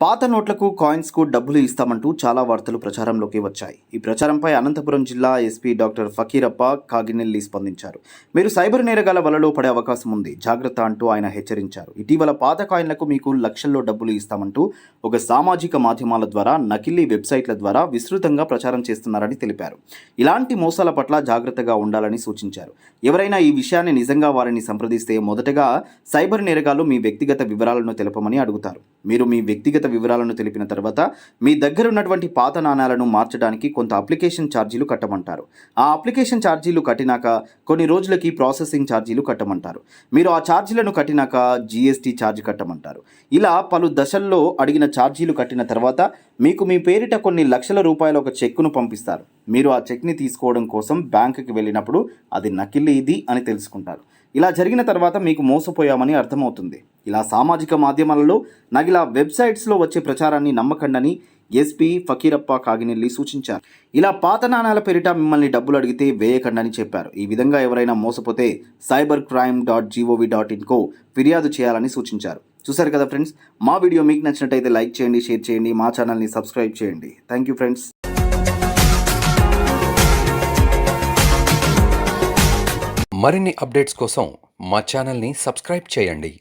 పాత నోట్లకు కాయిన్స్కు డబ్బులు ఇస్తామంటూ చాలా వార్తలు ప్రచారంలోకి వచ్చాయి. ఈ ప్రచారంపై అనంతపురం జిల్లా ఎస్పీ డాక్టర్ ఫకీరప్ప కాగినెల్లి స్పందించారు. మీరు సైబర్ నేరగాల వలలో పడే అవకాశం ఉంది. జాగ్రత్త అంటూ ఆయన హెచ్చరించారు. ఇటీవల పాత కాయిన్లకు మీకు లక్షల్లో డబ్బులు ఇస్తామంటూ ఒక సామాజిక మాధ్యమాల ద్వారా నకిలీ వెబ్సైట్ల ద్వారా విస్తృతంగా ప్రచారం చేస్తున్నారని తెలిపారు. ఇలాంటి మోసాల పట్ల జాగ్రత్తగా ఉండాలని సూచించారు. ఎవరైనా ఈ విషయాన్ని నిజంగా వారిని సంప్రదిస్తే మొదటగా సైబర్ నేరగాలు మీ వ్యక్తిగత వివరాలను తెలపమని అడుగుతారు. మీరు మీ వ్యక్తిగత వివరాలను తెలిపిన తర్వాత మీ దగ్గర ఉన్నటువంటి పాత నాణాలను మార్చడానికి కొంత అప్లికేషన్ ఛార్జీలు కట్టమంటారు. ఆ అప్లికేషన్ ఛార్జీలు కట్టినాక కొన్ని రోజులకి ప్రాసెసింగ్ ఛార్జీలు కట్టమంటారు. మీరు ఆ ఛార్జీలను కట్టినాక జీఎస్టీ ఛార్జ్ కట్టమంటారు. ఇలా పలు దశల్లో అడిగిన ఛార్జీలు కట్టిన తర్వాత మీకు మీ పేరిట కొన్ని లక్షల రూపాయల ఒక చెక్కును పంపిస్తారు. మీరు ఆ చెక్ని తీసుకోవడం కోసం బ్యాంకుకి వెళ్ళినప్పుడు అది నకిలీది అని తెలుసుకుంటారు. ఇలా జరిగిన తర్వాత మీకు మోసపోయామని అర్థమవుతుంది. ఇలా సామాజిక మాధ్యమాలలో నగిలా వెబ్సైట్స్లో వచ్చే ప్రచారాన్ని నమ్మకండని ఎస్పీ ఫకీరప్ప కాగినెల్లి సూచించారు. ఇలా పాత నాణాల పేరిట మిమ్మల్ని డబ్బులు అడిగితే వేయకండని చెప్పారు. ఈ విధంగా ఎవరైనా మోసపోతే cyber crime dot GOV dot ఇన్కో ఫిర్యాదు చేయాలని సూచించారు. చూసారు కదా ఫ్రెండ్స్ మా వీడియో మీకు నచ్చినట్టయితే లైక్ చేయండి షేర్ చేయండి మా ఛానల్ని సబ్స్క్రైబ్ చేయండి. Thank you friends. మరిన్ని అప్డేట్స్ కోసం మా ఛానల్ని సబ్స్క్రైబ్ చేయండి.